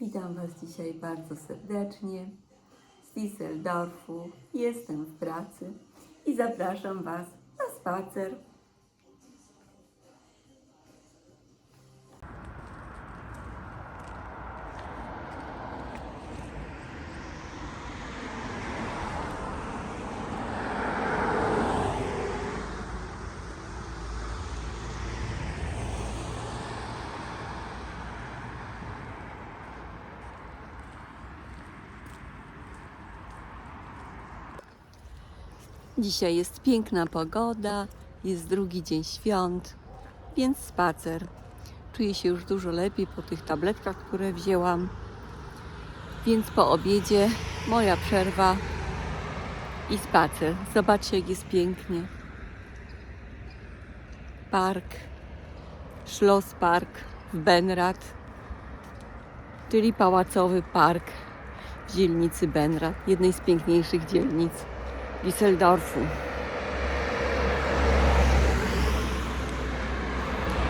Witam Was dzisiaj bardzo serdecznie z Düsseldorfu. Jestem w pracy i zapraszam Was na spacer. Dzisiaj jest piękna pogoda, jest drugi dzień świąt, więc spacer. Czuję się już dużo lepiej po tych tabletkach, które wzięłam. Więc po obiedzie moja przerwa i spacer. Zobaczcie, jak jest pięknie. Park, Schlosspark w Benrad, czyli pałacowy park w dzielnicy Benrad, jednej z piękniejszych dzielnic Düsseldorfu.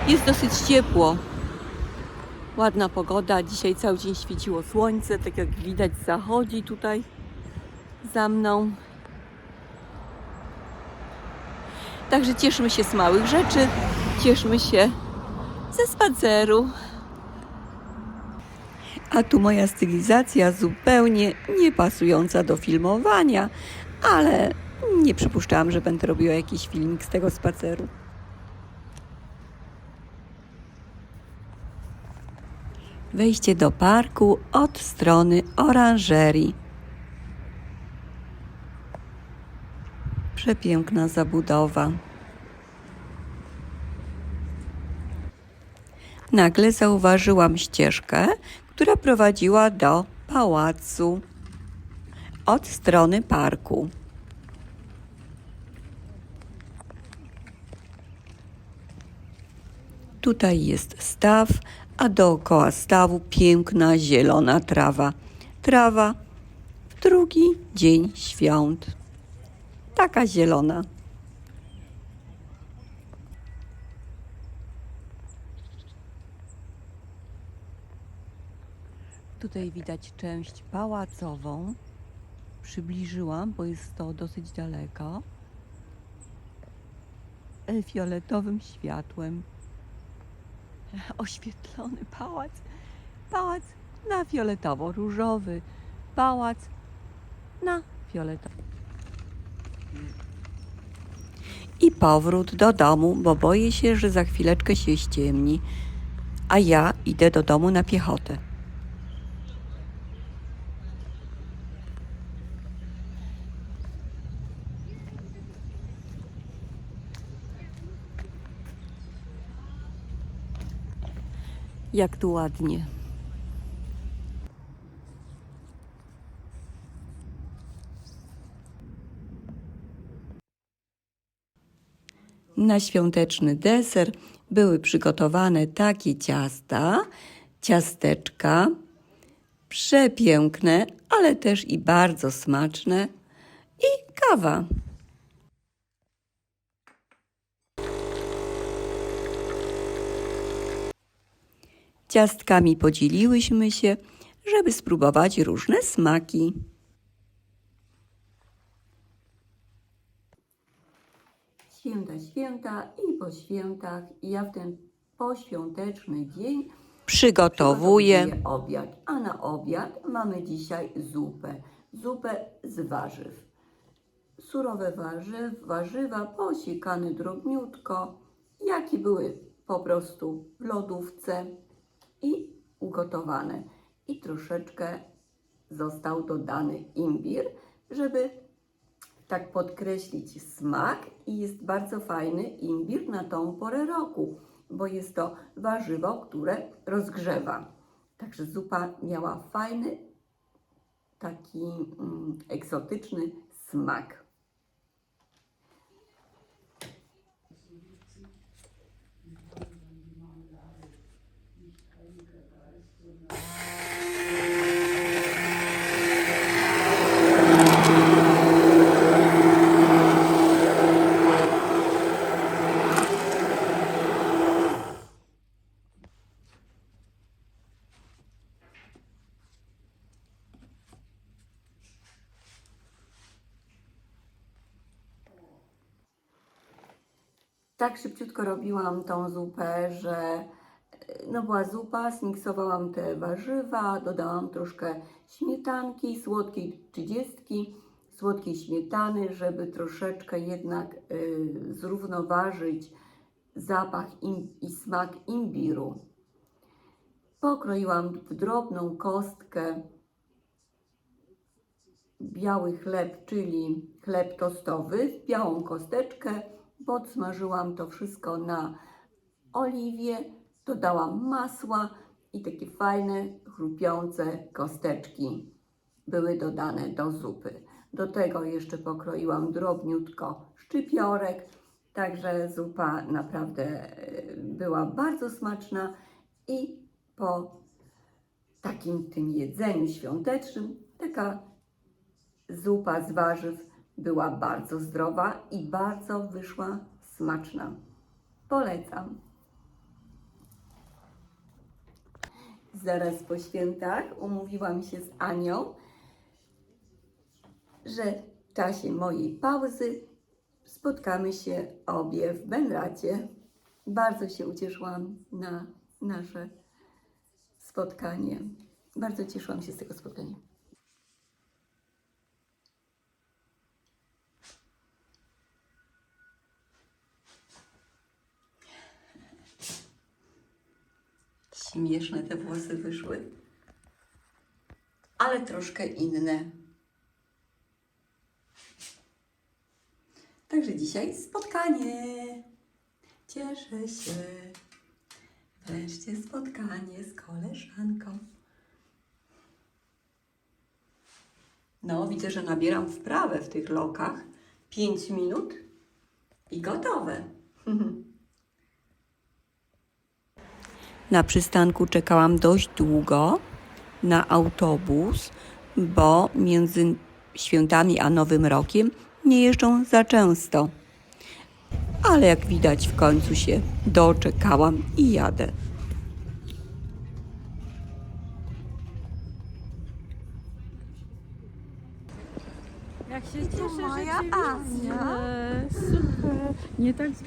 Jest dosyć ciepło. Ładna pogoda. Dzisiaj cały dzień świeciło słońce, tak jak widać zachodzi tutaj za mną. Także cieszmy się z małych rzeczy, cieszmy się ze spaceru. A tu moja stylizacja zupełnie nie pasująca do filmowania, ale nie przypuszczałam, że będę robiła jakiś filmik z tego spaceru. Wejście do parku od strony oranżerii. Przepiękna zabudowa. Nagle zauważyłam ścieżkę, która prowadziła do pałacu od strony parku. Tutaj jest staw, a dookoła stawu piękna zielona trawa. Trawa w drugi dzień świąt. Taka zielona. Tutaj widać część pałacową. Przybliżyłam, bo jest to dosyć daleko. E, Fioletowym światłem oświetlony pałac. Pałac na fioletowo-różowy. Pałac na fioletowo. I powrót do domu, bo boję się, że za chwileczkę się ściemni. A ja idę do domu na piechotę. Jak tu ładnie. Na świąteczny deser były przygotowane takie ciasta, ciasteczka, przepiękne, ale też i bardzo smaczne i kawa. Ciastkami podzieliłyśmy się, żeby spróbować różne smaki. Święta, święta i po świętach i ja w ten poświąteczny dzień przygotowuję obiad. A na obiad mamy dzisiaj zupę. Zupę z warzyw. Surowe warzyw, warzywa posikane drobniutko, jakie były po prostu w lodówce i ugotowane. I troszeczkę został dodany imbir, żeby tak podkreślić smak i jest bardzo fajny imbir na tą porę roku, bo jest to warzywo, które rozgrzewa. Także zupa miała fajny, taki mm, egzotyczny smak. tak szybciutko robiłam tą zupę, że no była zupa, zmiksowałam te warzywa, dodałam troszkę śmietanki, słodkiej trzydziestki, słodkiej śmietany, żeby troszeczkę jednak y, zrównoważyć zapach im, i smak imbiru. Pokroiłam w drobną kostkę biały chleb, czyli chleb tostowy, w białą kosteczkę. Podsmażyłam to wszystko na oliwie, dodałam masła i takie fajne, chrupiące kosteczki były dodane do zupy. Do tego jeszcze pokroiłam drobniutko szczypiorek, także zupa naprawdę e, była bardzo smaczna i po takim tym jedzeniu świątecznym taka zupa z warzyw była bardzo zdrowa i bardzo wyszła smaczna. Polecam. Zaraz po świętach umówiłam się z Anią, że w czasie mojej pauzy spotkamy się obie w Benracie. Bardzo się ucieszyłam na nasze spotkanie. Bardzo cieszyłam się z tego spotkania. Śmieszne te włosy wyszły, ale troszkę inne. Także dzisiaj spotkanie. Cieszę się. Wreszcie spotkanie z koleżanką. No, widzę, że nabieram wprawę w tych lokach. Pięć minut i gotowe. Na przystanku czekałam dość długo na autobus, bo między świętami a Nowym Rokiem nie jeżdżą za często. Ale jak widać, w końcu się doczekałam i jadę. Jak się cieszę, moja że cię Ania. Super. Nie tak z...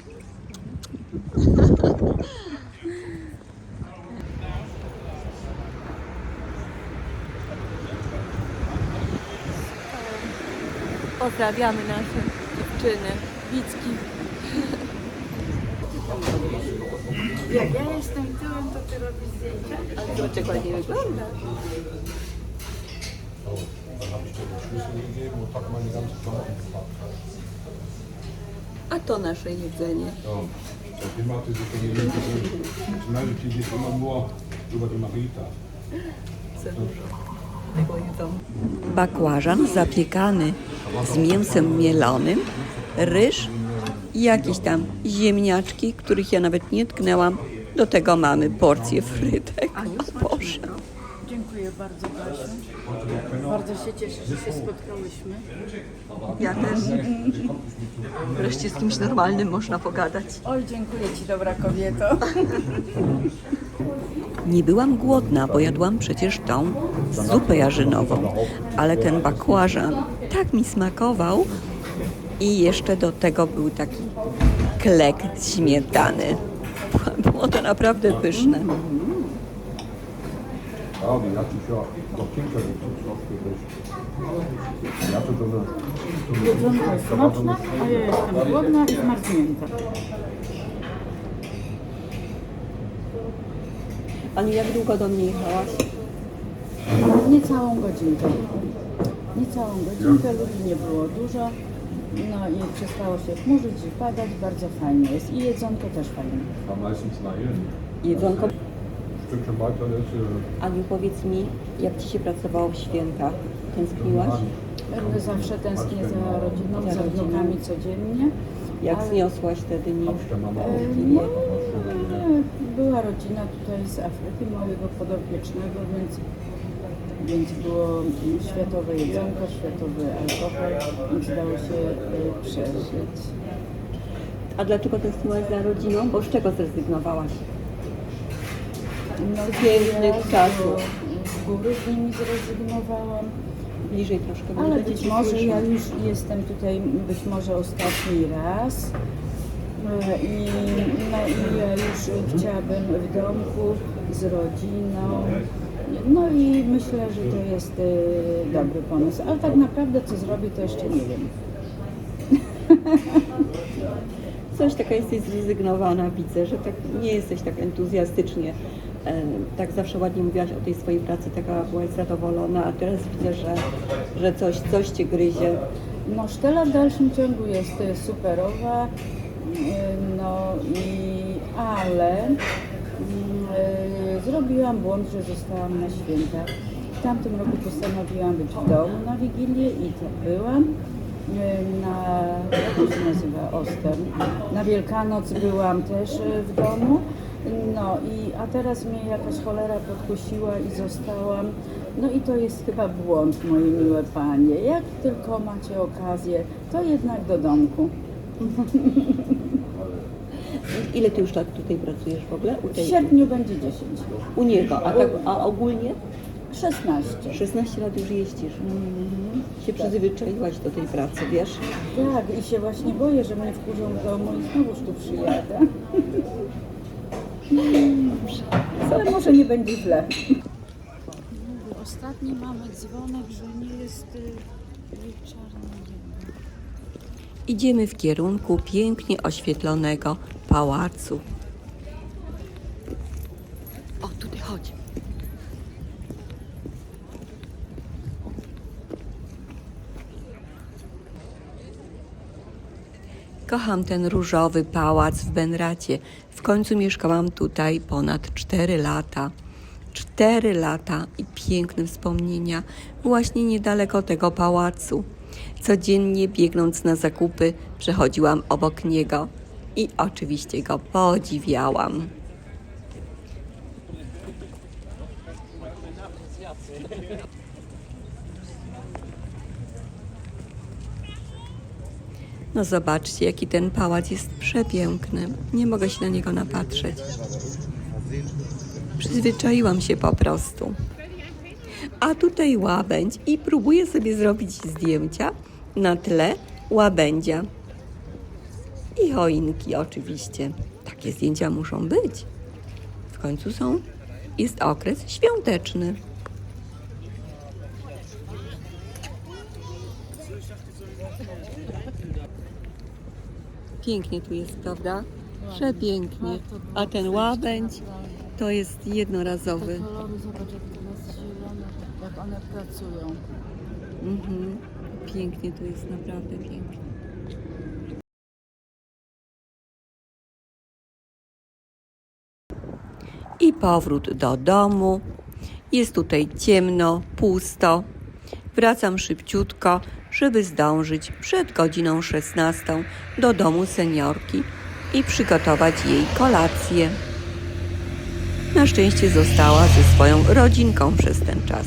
Pozdrawiamy nasze dziewczyny, Wicki. Jak ja jestem tyłem, to ty robisz zdjęcia? Ale wygląda. Ich meine ganze Klamotten gepackt. A to nasze jedzenie. Gesehen. Jetzt meldet sie sich immer nur über die Marita. Za dużo tego jedzą. Bakłażan zapiekany z mięsem mielonym, ryż i jakieś tam ziemniaczki, których ja nawet nie tknęłam. Do tego mamy porcję frytek. O Boże. Dziękuję bardzo Basiu. Bardzo się cieszę, że się spotkałyśmy. Ja też. Wreszcie z kimś normalnym można pogadać. Oj, dziękuję Ci, dobra kobieto. Nie byłam głodna, bo jadłam przecież tą zupę jarzynową, ale ten bakłażan tak mi smakował i jeszcze do tego był taki klek śmietany. Było to naprawdę pyszne. Jedzonko jest smaczne, a ja jestem głodna i zmarznięta. Ani jak długo do mnie jechałaś? Niecałą godzinkę. Niecałą godzinkę, ludzi nie było dużo. No i przestało się chmurzyć i padać, bardzo fajnie jest. I jedzonko też fajne. innen. Jedzonko. Stückchen weiter ist äh, Aniu, powiedz mi, jak Ci się pracowało w święta? Tęskniłaś? Będę zawsze tęsknię za rodziną, za wnukami codziennie. Jak Ale- zniosłaś te dni? Abstimmung E, auch. No, była rodzina tutaj z Afryki, mojego podopiecznego, więc, więc było światowe jedzonko, światowy alkohol, więc dało się e, przeżyć. A dlaczego tęskniłaś za rodziną? Bo z czego zrezygnowałaś? No, pięknych z czasów. Z góry z nimi zrezygnowałam, Bliżej troszkę ale być może ja już jestem tutaj być może ostatni raz. I, no i ja już chciałabym w domku z rodziną. No i myślę, że to jest e, dobry pomysł. Ale tak naprawdę co zrobię, to jeszcze nie wiem. Coś taka jesteś zrezygnowana, widzę, że tak nie jesteś tak entuzjastycznie. e, Tak zawsze ładnie mówiłaś o tej swojej pracy, taka byłaś zadowolona, a teraz widzę, że, że coś, coś cię gryzie. No sztela w dalszym ciągu jest e, superowa, no i ale mm, zrobiłam błąd, że zostałam na święta. W tamtym roku postanowiłam być w domu na Wigilię i to byłam. Na, jak to się nazywa, Oster. Na Wielkanoc byłam też e, w domu. No i, a teraz mnie jakaś cholera podkusiła i zostałam. No i to jest chyba błąd, moje miłe panie. Jak tylko macie okazję, to jednak do domku. Ile ty już lat tutaj pracujesz w ogóle? U, W tej, sierpniu będzie 10. u niego, a, tak, a ogólnie 16. 16 lat już jeździsz. Się przyzwyczaiłaś do tej pracy, wiesz? Tak, i się właśnie boję, że mnie wkurzą w domu i znowuż tu przyjadę. Ale może nie będzie źle. Ostatni mamy dzwonek, że nie jest wieczorny. Idziemy w kierunku pięknie oświetlonego pałacu. O, tutaj chodź. Kocham ten różowy pałac w Benracie. W końcu mieszkałam tutaj ponad 4 lata. 4 lata i piękne wspomnienia właśnie niedaleko tego pałacu. Codziennie biegnąc na zakupy, przechodziłam obok niego i oczywiście go podziwiałam. No zobaczcie, jaki ten pałac jest przepiękny. Nie mogę się na niego napatrzeć. Przyzwyczaiłam się po prostu. A tutaj łabędź i próbuję sobie zrobić zdjęcia na tle łabędzia. I choinki oczywiście. Takie zdjęcia muszą być. W końcu są, jest okres świąteczny. Pięknie tu jest, prawda? Przepięknie. A ten łabędź to jest jednorazowy. Kolory, zobacz jak to jest zielone, jak one pracują. Mhm. Pięknie tu jest, naprawdę pięknie. Powrót do domu. Jest tutaj ciemno, pusto. Wracam szybciutko, żeby zdążyć przed godziną 16 do domu seniorki i przygotować jej kolację. Na szczęście została ze swoją rodzinką przez ten czas.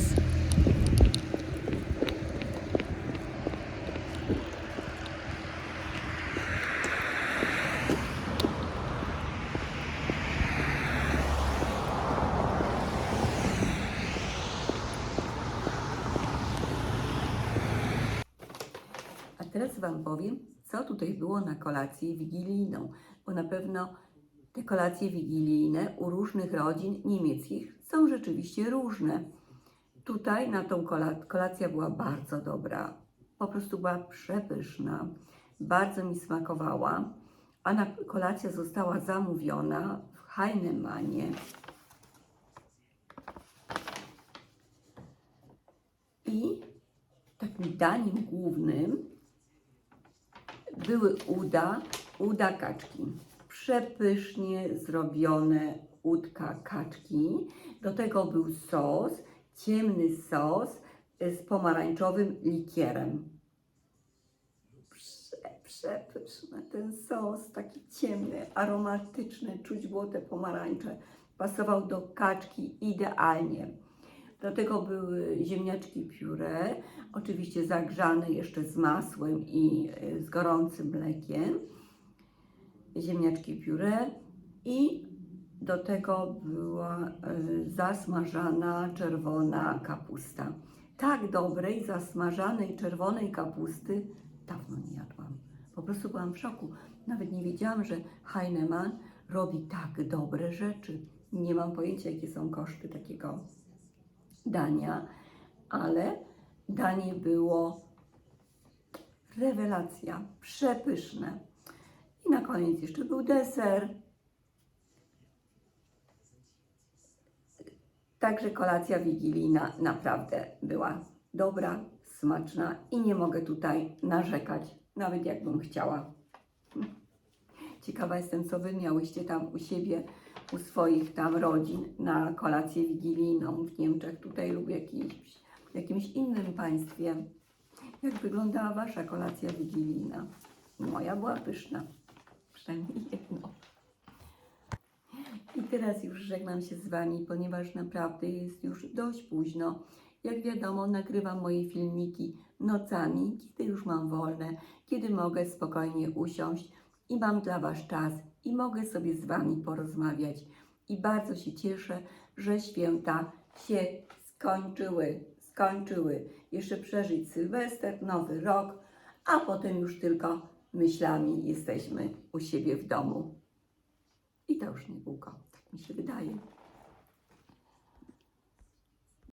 A teraz Wam powiem, co tutaj było na kolację wigilijną, bo na pewno te kolacje wigilijne u różnych rodzin niemieckich są rzeczywiście różne. Tutaj na tą kola- kolacja była bardzo dobra, po prostu była przepyszna, bardzo mi smakowała, a na kolacja została zamówiona w Heinemanie. I takim daniem głównym były uda, uda kaczki. Przepysznie zrobione udka kaczki. Do tego był sos, ciemny sos z pomarańczowym likierem. Prze, przepyszny ten sos, taki ciemny, aromatyczny, czuć było te pomarańcze. Pasował do kaczki idealnie. Do tego były ziemniaczki pióre, oczywiście zagrzane jeszcze z masłem i y, z gorącym mlekiem. Ziemniaczki pióre i do tego była y, zasmażana czerwona kapusta. Tak dobrej, zasmażanej czerwonej kapusty dawno nie jadłam. Po prostu byłam w szoku. Nawet nie wiedziałam, że Heinemann robi tak dobre rzeczy. Nie mam pojęcia, jakie są koszty takiego dania, ale danie było rewelacja, przepyszne. I na koniec jeszcze był deser. Także kolacja wigilijna naprawdę była dobra, smaczna i nie mogę tutaj narzekać, nawet jakbym chciała. Ciekawa jestem, co Wy miałyście tam u siebie, u swoich tam rodzin na kolację wigilijną w Niemczech, tutaj lub jakimś, w jakimś innym państwie. Jak wyglądała Wasza kolacja wigilijna? Moja była pyszna, przynajmniej jedno. I teraz już żegnam się z Wami, ponieważ naprawdę jest już dość późno. Jak wiadomo, nagrywam moje filmiki nocami, kiedy już mam wolne, kiedy mogę spokojnie usiąść i mam dla Was czas i mogę sobie z Wami porozmawiać. I bardzo się cieszę, że święta się skończyły. Skończyły. Jeszcze przeżyć Sylwester, Nowy Rok, a potem już tylko myślami jesteśmy u siebie w domu. I to już niedługo, tak mi się wydaje.